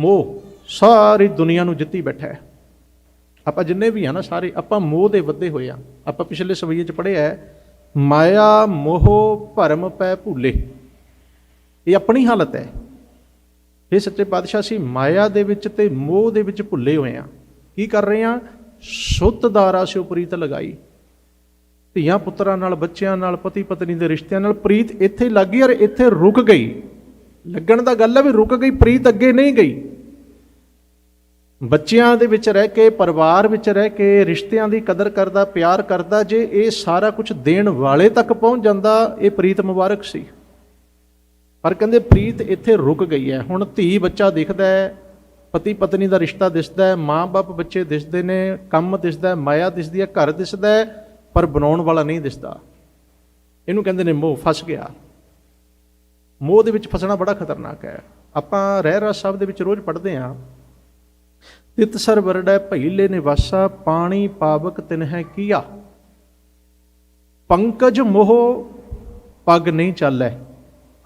ਮੋਹ ਸਾਰੀ ਦੁਨੀਆ ਨੂੰ ਜਿੱਤੀ ਬੈਠਾ ਹੈ। ਆਪਾਂ ਜਿੰਨੇ ਵੀ ਆ ਨਾ ਸਾਰੇ, ਆਪਾਂ ਮੋਹ ਦੇ ਵੱਧੇ ਹੋਏ ਆ। ਆਪਾਂ ਪਿਛਲੇ ਸਵਈਏ ਚ ਪੜ੍ਹਿਆ ਹੈ, ਮਾਇਆ, ਮੋਹ, ਭਰਮ, ਪੈ, ਭੁੱਲੇ। ਇਹ ਆਪਣੀ ਹਾਲਤ ਹੈ। ਇਹ ਸੱਚੇ ਪਾਤਸ਼ਾਹ ਸੀ ਮਾਇਆ ਦੇ ਵਿੱਚ ਤੇ ਮੋਹ ਦੇ ਵਿੱਚ ਭੁੱਲੇ ਹੋਏ ਆ। ਕੀ ਕਰ ਰਹੇ ਆ? ਸੁੱਤ ਦਾਰਾ ਸਿਓ ਪ੍ਰੀਤ ਲਗਾਈ। ਧੀਆਂ ਪੁੱਤਰਾਂ ਨਾਲ, ਬੱਚਿਆਂ ਨਾਲ, ਪਤੀ ਪਤਨੀ ਦੇ ਰਿਸ਼ਤਿਆਂ ਨਾਲ ਪ੍ਰੀਤ ਇੱਥੇ ਲੱਗ ਗਈ ਔਰ ਇੱਥੇ ਰੁਕ ਗਈ। ਲੱਗਣ ਦਾ ਗੱਲ ਹੈ ਵੀ ਰੁਕ ਗਈ, ਪ੍ਰੀਤ ਅੱਗੇ ਨਹੀਂ ਗਈ। ਬੱਚਿਆਂ ਦੇ ਵਿੱਚ ਰਹਿ ਕੇ, ਪਰਿਵਾਰ ਵਿੱਚ ਰਹਿ ਕੇ, ਰਿਸ਼ਤਿਆਂ ਦੀ ਕਦਰ ਕਰਦਾ, ਪਿਆਰ ਕਰਦਾ, ਜੇ ਇਹ ਸਾਰਾ ਕੁਝ ਦੇਣ ਵਾਲੇ ਤੱਕ ਪਹੁੰਚ ਜਾਂਦਾ, ਇਹ ਪ੍ਰੀਤ ਮੁਬਾਰਕ ਸੀ। ਪਰ ਕਹਿੰਦੇ ਪ੍ਰੀਤ ਇੱਥੇ ਰੁਕ ਗਈ ਹੈ। ਹੁਣ ਧੀ ਬੱਚਾ ਦਿਖਦਾ ਹੈ, ਪਤੀ ਪਤਨੀ ਦਾ ਰਿਸ਼ਤਾ ਦਿਸਦਾ ਹੈ ਮਾਂ-ਬਾਪ ਬੱਚੇ ਦਿਸਦੇ ਨੇ, ਕੰਮ ਦਿਸਦਾ ਹੈ, ਮਾਇਆ ਦਿਸਦੀ ਹੈ, ਘਰ ਦਿਸਦਾ ਹੈ, ਪਰ ਬਣਾਉਣ ਵਾਲਾ ਨਹੀਂ ਦਿਸਦਾ। ਇਹਨੂੰ ਕਹਿੰਦੇ ਨੇ ਮੋਹ ਫਸ ਗਿਆ। ਮੋਹ ਦੇ ਵਿੱਚ ਫਸਣਾ ਬੜਾ ਖਤਰਨਾਕ ਹੈ। ਆਪਾਂ ਰਹਿ ਰਸ ਸਾਹਿਬ ਦੇ ਵਿੱਚ ਰੋਜ਼ ਪੜ੍ਹਦੇ ਹਾਂ। ਤਿਤ ਸਰ ਵਰੜੈ ਭਈਲੇ ਨਿਵਾਸਾ, ਪਾਣੀ ਪਾਵਕ ਤਿਨ ਹੈ ਕੀਆ। ਪੰਕਜ ਮੋਹ ਪਗ ਨਹੀਂ ਚਾਲੈ,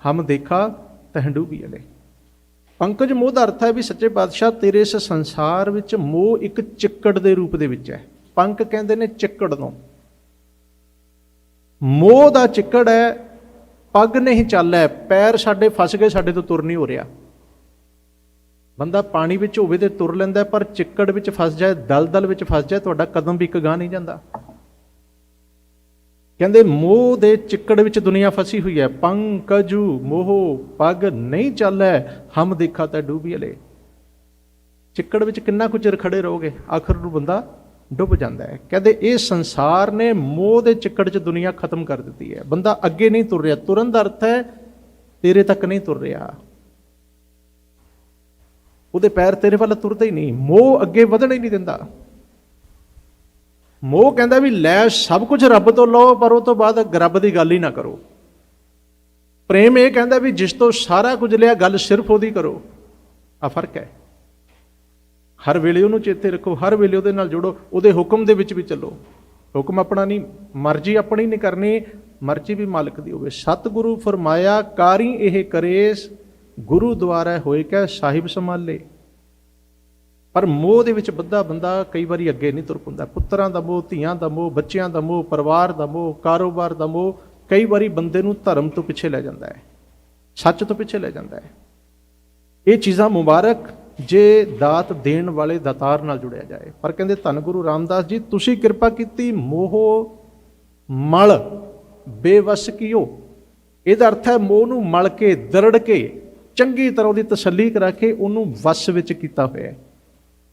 ਹਮ ਦੇਖਾ ਤਹ ਡੂਬੀ ਅਲੇ ਪੰਕਜ ਮੋਹ ਦਾ ਅਰਥ ਹੈ ਵੀ ਸੱਚੇ ਪਾਤਸ਼ਾਹ, ਤੇਰੇ ਇਸ ਸੰਸਾਰ ਵਿੱਚ ਮੋਹ ਇੱਕ ਚਿੱਕੜ ਦੇ ਰੂਪ ਦੇ ਵਿੱਚ ਹੈ। ਪੰਕ ਕਹਿੰਦੇ ਨੇ ਚਿੱਕੜ ਨੂੰ ਮੋਹ ਦਾ ਚਿੱਕੜ ਹੈ, ਪੱਗ ਨਹੀਂ ਚੱਲੈ, ਪੈਰ ਸਾਡੇ ਫਸ ਗਏ, ਸਾਡੇ ਤੋਂ ਤੁਰ ਨਹੀਂ ਹੋ ਰਿਹਾ। ਬੰਦਾ ਪਾਣੀ ਵਿੱਚ ਹੋਵੇ ਤੇ ਤੁਰ ਲੈਂਦਾ ਪਰ ਚਿੱਕੜ ਵਿੱਚ ਫਸ ਜਾਏ, ਦਲਦਲ ਵਿੱਚ ਫਸ ਜਾਏ, ਤੁਹਾਡਾ ਕਦਮ ਵੀ ਇੱਕ ਗਾਂ ਨਹੀਂ ਜਾਂਦਾ। ਕਹਿੰਦੇ, ਮੋਹ ਦੇ ਚਿੱਕੜ ਵਿੱਚ ਦੁਨੀਆ ਫਸੀ ਹੋਈ ਹੈ। ਪੰਕਜੂ ਮੋਹ, ਪੱਗ ਨਹੀਂ ਚੱਲੈ, ਹਮ ਦੇਖਾ ਤਾਂ ਡੂਬੀ ਹਲੇ। ਚਿੱਕੜ ਵਿੱਚ ਕਿੰਨਾ ਕੁ ਚਿਰ ਖੜੇ ਰਹੋਗੇ? ਆਖਰ ਨੂੰ ਬੰਦਾ ਡੁੱਬ ਜਾਂਦਾ ਹੈ। ਕਹਿੰਦੇ, ਇਹ ਸੰਸਾਰ ਨੇ ਮੋਹ ਦੇ ਚਿੱਕੜ 'ਚ ਦੁਨੀਆ ਖਤਮ ਕਰ ਦਿੱਤੀ ਹੈ। ਬੰਦਾ ਅੱਗੇ ਨਹੀਂ ਤੁਰ ਰਿਹਾ। ਤੁਰਨ ਦਾ ਅਰਥ ਹੈ, ਤੇਰੇ ਤੱਕ ਨਹੀਂ ਤੁਰ ਰਿਹਾ। ਉਹਦੇ ਪੈਰ ਤੇਰੇ ਵੱਲ ਤੁਰਦੇ ਹੀ ਨਹੀਂ, ਮੋਹ ਅੱਗੇ ਵਧਣ ਹੀ ਨਹੀਂ ਦਿੰਦਾ। ਮੋਹ ਕਹਿੰਦਾ ਵੀ ਲੈ ਸਭ ਕੁਝ ਰੱਬ ਤੋਂ ਲਓ, ਪਰ ਉਹ ਤੋਂ ਬਾਅਦ ਰੱਬ ਦੀ ਗੱਲ ਹੀ ਨਾ ਕਰੋ। ਪ੍ਰੇਮ ਇਹ ਕਹਿੰਦਾ ਵੀ ਜਿਸ ਤੋਂ ਸਾਰਾ ਕੁਝ ਲਿਆ, ਗੱਲ ਸਿਰਫ ਉਹਦੀ ਕਰੋ। ਆ ਫ਼ਰਕ ਹੈ। ਹਰ ਵੇਲੇ ਉਹਨੂੰ ਚੇਤੇ ਰੱਖੋ, ਹਰ ਵੇਲੇ ਉਹਦੇ ਨਾਲ ਜੁੜੋ, ਉਹਦੇ ਹੁਕਮ ਦੇ ਵਿੱਚ ਵੀ ਚੱਲੋ। ਹੁਕਮ ਆਪਣਾ ਨਹੀਂ, ਮਰਜ਼ੀ ਆਪਣੀ ਨਹੀਂ ਕਰਨੀ, ਮਰਜ਼ੀ ਵੀ ਮਾਲਕ ਦੀ ਹੋਵੇ। ਸਤਿਗੁਰੂ ਫਰਮਾਇਆ, ਕਾਰੀ ਇਹ ਕਰੇ ਗੁਰੂ ਦੁਆਰਾ ਹੋਏ ਕੈ ਸਾਹਿਬ ਸੰਭਾਲੇ। ਪਰ ਮੋਹ ਦੇ ਵਿੱਚ ਬੱਧਾ ਬੰਦਾ ਕਈ ਵਾਰੀ ਅੱਗੇ ਨਹੀਂ ਤੁਰ ਪੁੰਦਾ। ਪੁੱਤਰਾਂ ਦਾ ਮੋਹ, ਧੀਆਂ ਦਾ ਮੋਹ, ਬੱਚਿਆਂ ਦਾ ਮੋਹ, ਪਰਿਵਾਰ ਦਾ ਮੋਹ, ਕਾਰੋਬਾਰ ਦਾ ਮੋਹ ਕਈ ਵਾਰੀ ਬੰਦੇ ਨੂੰ ਧਰਮ ਤੋਂ ਪਿੱਛੇ ਲੈ ਜਾਂਦਾ ਹੈ। ਸੱਚ ਤੋਂ ਪਿੱਛੇ ਲੈ ਜਾਂਦਾ ਹੈ। ਇਹ ਚੀਜ਼ਾਂ ਮੁਬਾਰਕ ਜੇ ਦਾਤ ਦੇਣ ਵਾਲੇ ਦਾਤਾਰ ਨਾਲ ਜੁੜਿਆ ਜਾਏ। ਪਰ ਕਹਿੰਦੇ ਧੰਨ ਗੁਰੂ ਰਾਮਦਾਸ ਜੀ, ਤੁਸੀਂ ਕਿਰਪਾ ਕੀਤੀ, ਮੋਹ, ਮਲ, ਬੇਵਸ ਕੀਓ। ਇਹਦਾ ਅਰਥ ਹੈ ਮੋਹ ਨੂੰ ਮਲ ਕੇ, ਦਰੜ ਕੇ ਚੰਗੀ ਤਰ੍ਹਾਂ ਉਹਦੀ ਤਸੱਲੀ ਕਰਾ ਕੇ ਉਹਨੂੰ ਵਸ ਵਿੱਚ ਕੀਤਾ ਹੋਇਆ ਹੈ।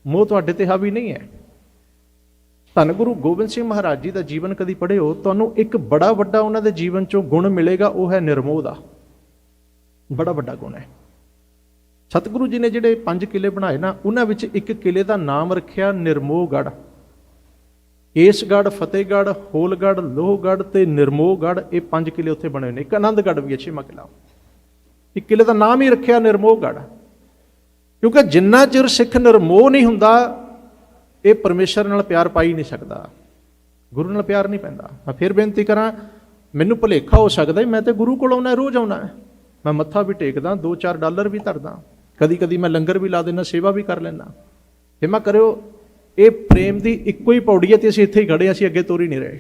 ਮੋਹ ਤੁਹਾਡੇ ਤੇ ਹਾਵੀ ਨਹੀਂ ਹੈ। ਧੰਨ ਗੁਰੂ ਗੋਬਿੰਦ ਸਿੰਘ ਮਹਾਰਾਜ ਜੀ ਦਾ ਜੀਵਨ ਕਦੀ ਪੜ੍ਹਿਓ, ਤੁਹਾਨੂੰ ਇੱਕ ਬੜਾ ਵੱਡਾ ਉਹਨਾਂ ਦੇ ਜੀਵਨ ਚੋਂ ਗੁਣ ਮਿਲੇਗਾ, ਉਹ ਹੈ ਨਿਰਮੋਹ ਦਾ। ਬੜਾ ਵੱਡਾ ਗੁਣ ਹੈ। ਸਤਿਗੁਰੂ ਜੀ ਨੇ ਜਿਹੜੇ ਪੰਜ ਕਿਲੇ ਬਣਾਏ ਨਾ, ਉਹਨਾਂ ਵਿੱਚ ਇੱਕ ਕਿਲੇ ਦਾ ਨਾਮ ਰੱਖਿਆ ਨਿਰਮੋਹਗੜ ਕੇਸਗੜ ਫਤਿਹਗੜ ਹੋਲਗੜ ਲੋਹਗੜ ਤੇ ਨਿਰਮੋਹਗੜ ਇਹ ਪੰਜ ਕਿਲੇ ਉੱਥੇ ਬਣੇ ਹੋਏ ਨੇ। ਇੱਕ ਆਨੰਦਗੜ ਵੀ ਅੱਛੇ ਕਿਲਾ। ਇੱਕ ਕਿਲੇ ਦਾ ਨਾਮ ਹੀ ਰੱਖਿਆ ਨਿਰਮੋਹਗੜ ਕਿਉਂਕਿ ਜਿੰਨਾ ਚਿਰ ਸਿੱਖ ਨਿਰਮੋਹ ਨਹੀਂ ਹੁੰਦਾ, ਇਹ ਪਰਮੇਸ਼ਰ ਨਾਲ ਪਿਆਰ ਪਾਈ ਨਹੀਂ ਸਕਦਾ। ਗੁਰੂ ਨਾਲ ਪਿਆਰ ਨਹੀਂ ਪੈਂਦਾ। ਮੈਂ ਫਿਰ ਬੇਨਤੀ ਕਰਾਂ, ਮੈਨੂੰ ਭੁਲੇਖਾ ਹੋ ਸਕਦਾ ਮੈਂ ਤੇ ਗੁਰੂ ਕੋਲ ਆਉਣਾ, ਰੋਜ਼ ਆਉਣਾ ਮੈਂ ਮੱਥਾ ਵੀ ਟੇਕਦਾ 2-4 ਡਾਲਰ ਵੀ ਧਰਦਾ। ਕਦੀ ਕਦੀ ਮੈਂ ਲੰਗਰ ਵੀ ਲਾ ਦਿੰਦਾ, ਸੇਵਾ ਵੀ ਕਰ ਲੈਣਾ ਹਿਮਾ ਕਰਿਓ, ਇਹ ਪ੍ਰੇਮ ਦੀ ਇੱਕੋ ਹੀ ਪੌੜੀ ਹੈ ਤੇ ਅਸੀਂ ਇੱਥੇ ਹੀ ਖੜੇ ਅਸੀਂ ਅੱਗੇ ਤੋਰੀ ਨਹੀਂ ਰਹੇ।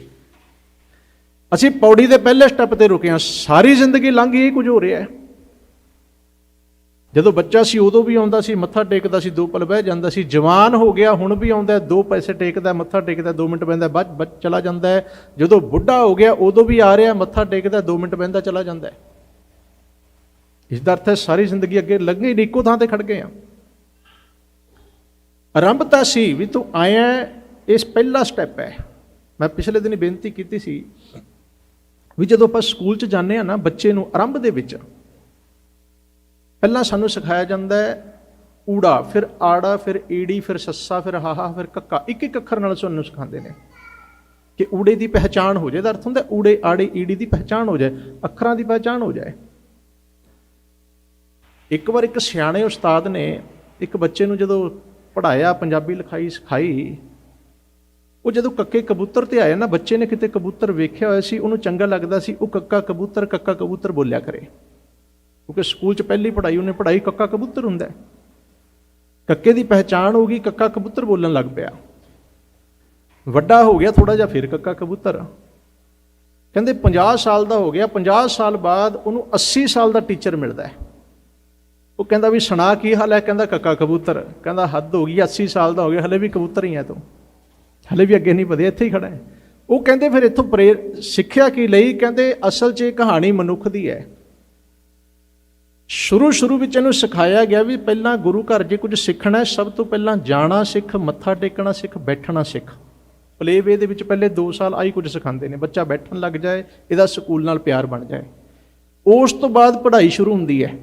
ਅਸੀਂ ਪੌੜੀ ਦੇ ਪਹਿਲੇ ਸਟੈਪ ਤੇ ਰੁਕੇ ਹਾਂ। ਸਾਰੀ ਜ਼ਿੰਦਗੀ ਲੰਘ ਗਈ ਇਹ ਕੁਝ ਹੋ ਰਿਹਾ ਹੈ। ਜਦੋਂ ਬੱਚਾ ਸੀ ਉਦੋਂ ਵੀ ਆਉਂਦਾ ਸੀ, ਮੱਥਾ ਟੇਕਦਾ ਸੀ, ਦੋ ਪਲ ਬਹਿ ਜਾਂਦਾ ਸੀ। ਜਵਾਨ ਹੋ ਗਿਆ, ਹੁਣ ਵੀ ਆਉਂਦਾ ਦੋ ਪੈਸੇ ਟੇਕਦਾ, ਮੱਥਾ ਟੇਕਦਾ 2 ਮਿੰਟ ਬਹਿੰਦਾ, ਬਾਅਦ ਬਾਅਦ ਚਲਾ ਜਾਂਦਾ ਜਦੋਂ ਬੁੱਢਾ ਹੋ ਗਿਆ, ਉਦੋਂ ਵੀ ਆ ਰਿਹਾ, ਮੱਥਾ ਟੇਕਦਾ 2 ਮਿੰਟ ਬਹਿੰਦਾ, ਚਲਾ ਜਾਂਦਾ ਹੈ। ਇਸ ਦਾ ਅਰਥ ਹੈ, ਸਾਰੀ ਜ਼ਿੰਦਗੀ ਅੱਗੇ ਲੱਗੇ ਨਹੀਂ, ਇੱਕੋ ਥਾਂ ਤੇ ਖੜ ਗਏ ਆ ਆਰੰਭ ਤਾਂ ਸੀ ਵੀ ਤੂੰ ਆਇਆ ਇਸ ਪਹਿਲਾ ਸਟੈਪ ਹੈ। ਮੈਂ ਪਿਛਲੇ ਦਿਨ ਬੇਨਤੀ ਕੀਤੀ ਸੀ ਵੀ ਜਦੋਂ ਆਪਾਂ ਸਕੂਲ 'ਚ ਜਾਂਦੇ ਆ ਨਾ, ਬੱਚੇ ਨੂੰ ਆਰੰਭ ਦੇ ਵਿੱਚ ਪਹਿਲਾਂ ਸਾਨੂੰ ਸਿਖਾਇਆ ਜਾਂਦਾ ਹੈ ਊੜਾ, ਫਿਰ ਆੜਾ, ਫਿਰ ਈੜੀ, ਫਿਰ ਸੱਸਾ, ਫਿਰ ਹਾਹਾ, ਫਿਰ ਕੱਕਾ। ਇੱਕ ਇੱਕ ਅੱਖਰ ਨਾਲ ਸਾਨੂੰ ਸਿਖਾਉਂਦੇ ਨੇ ਕਿ ਊੜੇ ਦੀ ਪਹਿਚਾਣ ਹੋ ਜਾਏ। ਦਾ ਅਰਥ ਹੁੰਦਾ ਊੜੇ, ਆੜੇ, ਈੜੀ ਦੀ ਪਹਿਚਾਣ ਹੋ ਜਾਏ, ਅੱਖਰਾਂ ਦੀ ਪਹਿਚਾਣ ਹੋ ਜਾਏ। ਇੱਕ ਵਾਰ ਇੱਕ ਸਿਆਣੇ ਉਸਤਾਦ ਨੇ ਇੱਕ ਬੱਚੇ ਨੂੰ ਜਦੋਂ ਪੜਾਇਆ ਪੰਜਾਬੀ ਲਿਖਾਈ ਸਿਖਾਈ, ਉਹ ਜਦੋਂ ਕੱਕੇ ਕਬੂਤਰ ਤੇ ਆਇਆ ਨਾ, ਬੱਚੇ ਨੇ ਕਿਤੇ ਕਬੂਤਰ ਵੇਖਿਆ ਹੋਇਆ ਸੀ, ਉਹਨੂੰ ਚੰਗਾ ਲੱਗਦਾ ਸੀ, ਉਹ ਕੱਕਾ ਕਬੂਤਰ ਕੱਕਾ ਕਬੂਤਰ ਬੋਲਿਆ ਕਰੇ। ਕਿਉਂਕਿ ਸਕੂਲ 'ਚ ਪਹਿਲੀ ਪੜ੍ਹਾਈ ਉਹਨੇ ਪੜ੍ਹਾਈ ਕੱਕਾ ਕਬੂਤਰ ਹੁੰਦਾ ਹੈ। ਕੱਕੇ ਦੀ ਪਹਿਚਾਣ ਹੋ ਗਈ, ਕੱਕਾ ਕਬੂਤਰ ਬੋਲਣ ਲੱਗ ਪਿਆ। ਵੱਡਾ ਹੋ ਗਿਆ ਥੋੜਾ ਜਿਹਾ ਫਿਰ ਕੱਕਾ ਕਬੂਤਰ। ਕਹਿੰਦੇ 50 ਸਾਲ ਦਾ ਹੋ ਗਿਆ 50 ਸਾਲ ਬਾਅਦ ਉਹਨੂੰ 80 ਸਾਲ ਦਾ ਟੀਚਰ ਮਿਲਦਾ ਹੈ। ਉਹ ਕਹਿੰਦਾ ਵੀ, ਸੁਣਾ ਕੀ ਹਾਲ ਹੈ? ਕਹਿੰਦਾ ਕੱਕਾ ਕਬੂਤਰ। ਕਹਿੰਦਾ ਹੱਦ ਹੋ ਗਈ 80 ਸਾਲ ਦਾ ਹੋ ਗਿਆ, ਹਲੇ ਵੀ ਕਬੂਤਰ ਹੀ ਹੈ ਤੂੰ। ਹਲੇ ਵੀ ਅੱਗੇ ਨਹੀਂ ਵਧਿਆ, ਇੱਥੇ ਹੀ ਖੜਾ ਹੈ। ਉਹ ਕਹਿੰਦੇ ਫਿਰ ਇੱਥੋਂ ਪ੍ਰੇਰ ਸਿੱਖਿਆ ਕੀ ਲਈ? ਕਹਿੰਦੇ ਅਸਲ 'ਚ ਇਹ ਕਹਾਣੀ ਮਨੁੱਖ ਦੀ ਹੈ। ਸ਼ੁਰੂ ਸ਼ੁਰੂ ਵਿੱਚ ਇਹਨੂੰ ਸਿਖਾਇਆ ਗਿਆ ਵੀ ਪਹਿਲਾਂ ਗੁਰੂ ਘਰ ਜੇ ਕੁਝ ਸਿੱਖਣਾ ਹੈ, ਸਭ ਤੋਂ ਪਹਿਲਾਂ ਜਾਣਾ ਸਿੱਖ, ਮੱਥਾ ਟੇਕਣਾ ਸਿੱਖ, ਬੈਠਣਾ ਸਿੱਖ। ਪਲੇਵੇ ਦੇ ਵਿੱਚ ਪਹਿਲੇ 2 ਸਾਲ ਆਈ ਕੁਝ ਸਿਖਾਉਂਦੇ ਨੇ, ਬੱਚਾ ਬੈਠਣ ਲੱਗ ਜਾਏ, ਇਹਦਾ ਸਕੂਲ ਨਾਲ ਪਿਆਰ ਬਣ ਜਾਏ। ਉਸ ਤੋਂ ਬਾਅਦ ਪੜ੍ਹਾਈ ਸ਼ੁਰੂ ਹੁੰਦੀ ਹੈ।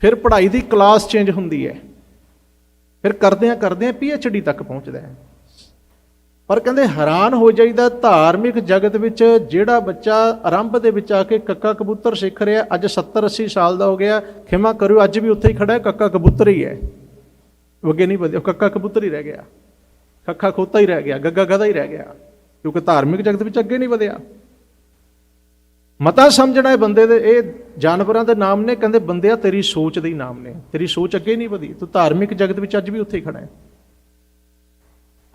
ਫਿਰ ਪੜ੍ਹਾਈ ਦੀ ਕਲਾਸ ਚੇਂਜ ਹੁੰਦੀ ਹੈ। ਫਿਰ ਕਰਦਿਆਂ ਕਰਦਿਆਂ ਡੀ ਤੱਕ ਪਹੁੰਚਦਾ ਹੈ। ਪਰ ਕਹਿੰਦੇ ਹੈਰਾਨ ਹੋ ਜਾਈਦਾ ਧਾਰਮਿਕ ਜਗਤ ਵਿੱਚ ਜਿਹੜਾ ਬੱਚਾ ਆਰੰਭ ਦੇ ਵਿੱਚ ਆ ਕੇ ਕੱਕਾ ਕਬੂਤਰ ਸਿੱਖ ਰਿਹਾ, ਅੱਜ 70 80 ਸਾਲ ਦਾ ਹੋ ਗਿਆ, ਖਿਮਾ ਕਰਿਓ, ਅੱਜ ਵੀ ਉੱਥੇ ਹੀ ਖੜਾ ਹੈ, ਕੱਕਾ ਕਬੂਤਰ ਹੀ ਹੈ। ਅੱਗੇ ਨਹੀਂ ਵਧਿਆ ਕੱਕਾ ਕਬੂਤਰ ਹੀ ਰਹਿ ਗਿਆ। ਕੱਕਾ ਖੋਤਾ ਹੀ ਰਹਿ ਗਿਆ, ਗੱਗਾ ਗਧਾ ਹੀ ਰਹਿ ਗਿਆ, ਕਿਉਂਕਿ ਧਾਰਮਿਕ ਜਗਤ ਵਿੱਚ ਅੱਗੇ ਨਹੀਂ ਵਧਿਆ। ਮਤਾ ਸਮਝਣਾ ਹੈ ਬੰਦੇ ਦੇ, ਇਹ ਜਾਨਵਰਾਂ ਦੇ ਨਾਮ ਨੇ, ਕਹਿੰਦੇ ਬੰਦਿਆ ਤੇਰੀ ਸੋਚ ਦੇ ਹੀ ਨਾਮ ਨੇ, ਤੇਰੀ ਸੋਚ ਅੱਗੇ ਨਹੀਂ ਵਧੀ, ਤੂੰ ਧਾਰਮਿਕ ਜਗਤ ਵਿੱਚ ਅੱਜ ਵੀ ਉੱਥੇ ਹੀ ਖੜਾ ਹੈ।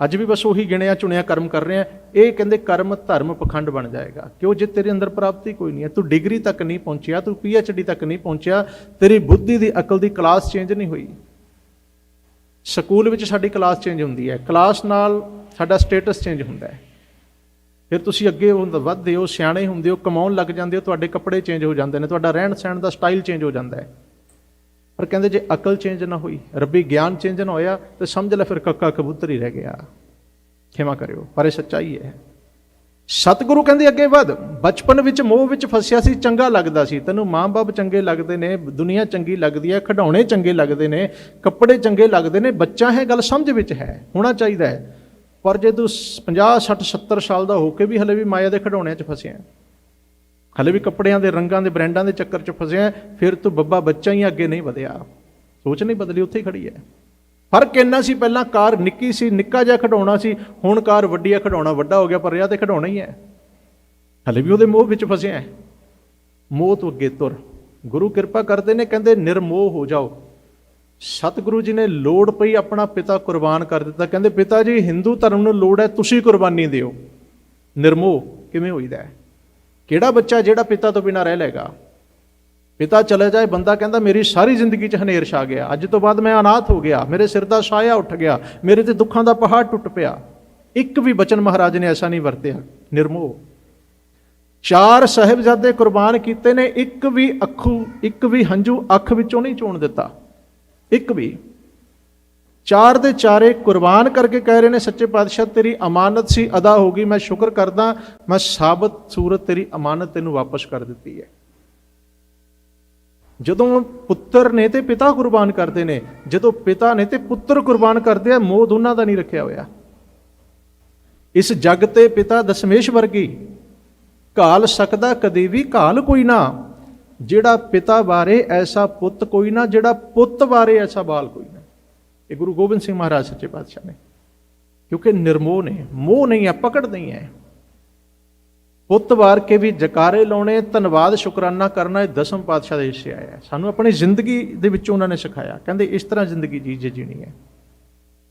ਅੱਜ ਵੀ ਬਸ ਉਹੀ ਗਿਣਿਆ, ਚੁਣਿਆ, ਕਰਮ ਕਰ ਰਹੇ ਆ। ਇਹ ਕਹਿੰਦੇ ਕਰਮ, ਧਰਮ, ਪਖੰਡ ਬਣ ਜਾਏਗਾ। ਕਿਉਂ? ਜੇ ਤੇਰੇ ਅੰਦਰ ਪ੍ਰਾਪਤੀ ਕੋਈ ਨਹੀਂ ਹੈ। ਤੂੰ ਡਿਗਰੀ ਤੱਕ ਨਹੀਂ ਪਹੁੰਚਿਆ, ਤੂੰ ਡੀ ਤੱਕ ਨਹੀਂ ਪਹੁੰਚਿਆ, ਤੇਰੀ ਬੁੱਧੀ ਦੀ ਅਕਲ ਦੀ ਕਲਾਸ ਚੇਂਜ ਨਹੀਂ ਹੋਈ। ਸਕੂਲ ਵਿੱਚ ਸਾਡੀ ਕਲਾਸ ਚੇਂਜ ਹੁੰਦੀ ਹੈ। ਕਲਾਸ ਨਾਲ ਸਾਡਾ ਸਟੇਟਸ ਚੇਂਜ ਹੁੰਦਾ ਹੈ। ਫਿਰ ਤੁਸੀਂ ਅੱਗੇ ਵੱਧਦੇ ਹੋ, ਸਿਆਣੇ ਹੁੰਦੇ ਹੋ, ਕਮਾਉਣ ਲੱਗ ਜਾਂਦੇ ਹੋ, ਤੁਹਾਡੇ ਕੱਪੜੇ ਚੇਂਜ ਹੋ ਜਾਂਦੇ ਨੇ, ਤੁਹਾਡਾ ਰਹਿਣ ਸਹਿਣ ਦਾ ਸਟਾਈਲ ਚੇਂਜ ਹੋ ਜਾਂਦਾ ਹੈ। ਪਰ ਕਹਿੰਦੇ ਜੇ ਅਕਲ ਚੇਂਜ ਨਾ ਹੋਈ, ਰੱਬੀ ਗਿਆਨ ਚੇਂਜ ਨਾ ਹੋਇਆ, ਤੇ ਸਮਝ ਲੈ ਫਿਰ ਕੱਕਾ ਕਬੂਤਰ ਹੀ ਰਹਿ ਗਿਆ। ਖਿਮਾ ਕਰਿਓ, ਪਰ ਇਹ ਸੱਚਾਈ ਹੈ। ਸਤਿਗੁਰੂ ਕਹਿੰਦੇ ਅੱਗੇ ਵਧ, ਬਚਪਨ ਵਿੱਚ ਮੋਹ ਵਿੱਚ ਫਸਿਆ ਸੀ, ਚੰਗਾ ਲੱਗਦਾ ਸੀ। ਤੈਨੂੰ ਮਾਂ-ਬਾਪ ਚੰਗੇ ਲੱਗਦੇ ਨੇ, ਦੁਨੀਆ ਚੰਗੀ ਲੱਗਦੀ ਹੈ, ਖਿਡੌਣੇ ਚੰਗੇ ਲੱਗਦੇ ਨੇ, ਕੱਪੜੇ ਚੰਗੇ ਲੱਗਦੇ ਨੇ, ਬੱਚਾ ਹੈ, ਗੱਲ ਸਮਝ ਵਿੱਚ ਹੈ, ਹੋਣਾ ਚਾਹੀਦਾ ਹੈ। ਪਰ ਜੇ ਤੂੰ 50 60 70 ਸਾਲ ਦਾ ਹੋ ਕੇ ਵੀ ਹਲੇ ਵੀ ਮਾਇਆ ਦੇ ਖਿਡੌਣਿਆਂ 'ਚ ਫਸਿਆ ਹਲੇ ਵੀ ਕੱਪੜਿਆਂ ਦੇ ਰੰਗਾਂ ਦੇ ਬ੍ਰਾਂਡਾਂ ਦੇ ਚੱਕਰ 'ਚ ਫਸਿਆ ਫਿਰ ਤੂੰ ਬੱਬਾ ਬੱਚਾ ਹੀ ਅੱਗੇ ਨਹੀਂ ਵਧਿਆ। ਸੋਚ ਨਹੀਂ ਬਦਲੀ, ਉੱਥੇ ਹੀ ਖੜੀ ਹੈ। ਫ਼ਰਕ ਇੰਨਾ ਸੀ, ਪਹਿਲਾਂ ਕਾਰ ਨਿੱਕੀ ਸੀ, ਨਿੱਕਾ ਜਿਹਾ ਖਿਡੌਣਾ ਸੀ, ਹੁਣ ਕਾਰ ਵੱਡੀ ਹੈ, ਖਿਡੌਣਾ ਵੱਡਾ ਹੋ ਗਿਆ, ਪਰ ਰਿਹਾ ਤੇ ਖਿਡੌਣਾ ਹੀ ਹੈ। ਹਲੇ ਵੀ ਉਹਦੇ ਮੋਹ ਵਿੱਚ ਫਸਿਆ ਹੈ। ਮੋਹ ਤੋਂ ਅੱਗੇ ਤੁਰ। ਗੁਰੂ ਕਿਰਪਾ ਕਰਦੇ ਨੇ, ਕਹਿੰਦੇ ਨਿਰਮੋਹ ਹੋ ਜਾਓ। ਸਤਿਗੁਰੂ ਜੀ ਨੇ ਲੋੜ ਪਈ ਆਪਣਾ ਪਿਤਾ ਕੁਰਬਾਨ ਕਰ ਦਿੱਤਾ। ਕਹਿੰਦੇ, ਪਿਤਾ ਜੀ, ਹਿੰਦੂ ਧਰਮ ਨੂੰ ਲੋੜ ਹੈ, ਤੁਸੀਂ ਕੁਰਬਾਨੀ ਦਿਓ। ਨਿਰਮੋਹ ਕਿਵੇਂ ਹੋਈਦਾ ਹੈ? ਕਿਹੜਾ ਬੱਚਾ ਜਿਹੜਾ ਪਿਤਾ ਤੋਂ ਬਿਨਾਂ ਰਹਿ ਲੇਗਾ ਪਿਤਾ ਚਲੇ ਜਾਏ, ਬੰਦਾ ਕਹਿੰਦਾ, ਮੇਰੀ ਸਾਰੀ ਜ਼ਿੰਦਗੀ 'ਚ ਹਨੇਰ ਛਾ ਗਿਆ। ਅੱਜ ਤੋਂ ਬਾਅਦ ਮੈਂ ਅਨਾਥ ਹੋ ਗਿਆ। ਮੇਰੇ ਸਿਰ ਦਾ ਸਾਇਆ ਉੱਠ ਗਿਆ। ਮੇਰੇ ਤੇ ਦੁੱਖਾਂ ਦਾ ਪਹਾੜ ਟੁੱਟ ਪਿਆ। ਇੱਕ ਵੀ ਬਚਨ ਮਹਾਰਾਜ ਨੇ ਐਸਾ ਨਹੀਂ ਵਰਤਿਆ। ਨਿਰਮੋਹ। ਚਾਰ ਸਾਹਿਬਜ਼ਾਦੇ ਕੁਰਬਾਨ ਕੀਤੇ ਨੇ। ਇੱਕ ਵੀ ਅੱਖੂ, ਇੱਕ ਵੀ ਹੰਝੂ ਅੱਖ ਵਿੱਚੋਂ ਨਹੀਂ ਚੋਣ ਦਿੱਤਾ। ਇੱਕ ਵੀ। ਚਾਰ ਦੇ ਚਾਰੇ ਕੁਰਬਾਨ ਕਰਕੇ ਕਹਿ ਰਹੇ ਨੇ, ਸੱਚੇ ਪਾਤਸ਼ਾਹ, ਤੇਰੀ ਅਮਾਨਤ ਸੀ, ਅਦਾ ਹੋ ਗਈ। ਮੈਂ ਸ਼ੁਕਰ ਕਰਦਾ, ਮੈਂ ਸਾਬਤ ਸੂਰਤ ਤੇਰੀ ਅਮਾਨਤ ਤੈਨੂੰ ਵਾਪਸ ਕਰ ਦਿੱਤੀ ਹੈ। ਜਦੋਂ ਪੁੱਤਰ ਨੇ ਤੇ ਪਿਤਾ ਕੁਰਬਾਨ ਕਰਦੇ ਨੇ, ਜਦੋਂ ਪਿਤਾ ਨੇ ਤੇ ਪੁੱਤਰ ਕੁਰਬਾਨ ਕਰਦੇ ਆ, ਮੋਹ ਦੋਨਾਂ ਦਾ ਨਹੀਂ ਰੱਖਿਆ ਹੋਇਆ। ਇਸ ਜਗ ਤੇ ਪਿਤਾ ਦਸ਼ਮੇਸ਼ ਵਰਗੀ, ਘਾਲ ਸਕਦਾ ਕਦੇ ਵੀ ਘਾਲ ਕੋਈ ਨਾ। ਜਿਹੜਾ ਪਿਤਾ ਬਾਰੇ ਐਸਾ ਪੁੱਤ ਕੋਈ ਨਾ, ਜਿਹੜਾ ਪੁੱਤ ਬਾਰੇ ਐਸਾ ਬਾਲ ਕੋਈ ਨਾ। ਇਹ ਗੁਰੂ ਗੋਬਿੰਦ ਸਿੰਘ ਮਹਾਰਾਜ ਸੱਚੇ ਪਾਤਸ਼ਾਹ ਨੇ। ਕਿਉਂਕਿ ਨਿਰਮੋਹ ਨੇ, ਮੋਹ ਨਹੀਂ ਹੈ ਪਕੜ ਨਹੀਂ ਹੈ। ਪੁੱਤ ਵਾਰ ਕੇ ਵੀ ਜਕਾਰੇ ਲਾਉਣੇ, ਧੰਨਵਾਦ, ਸ਼ੁਕਰਾਨਾ ਕਰਨਾ ਇਹ ਦਸਮ ਪਾਤਸ਼ਾਹ ਦੇ ਹਿੱਸੇ ਆਇਆ ਸਾਨੂੰ ਆਪਣੀ ਜ਼ਿੰਦਗੀ ਦੇ ਵਿੱਚੋਂ ਉਹਨਾਂ ਨੇ ਸਿਖਾਇਆ। ਕਹਿੰਦੇ ਇਸ ਤਰ੍ਹਾਂ ਜ਼ਿੰਦਗੀ ਜੀ ਜੀਣੀ ਹੈ।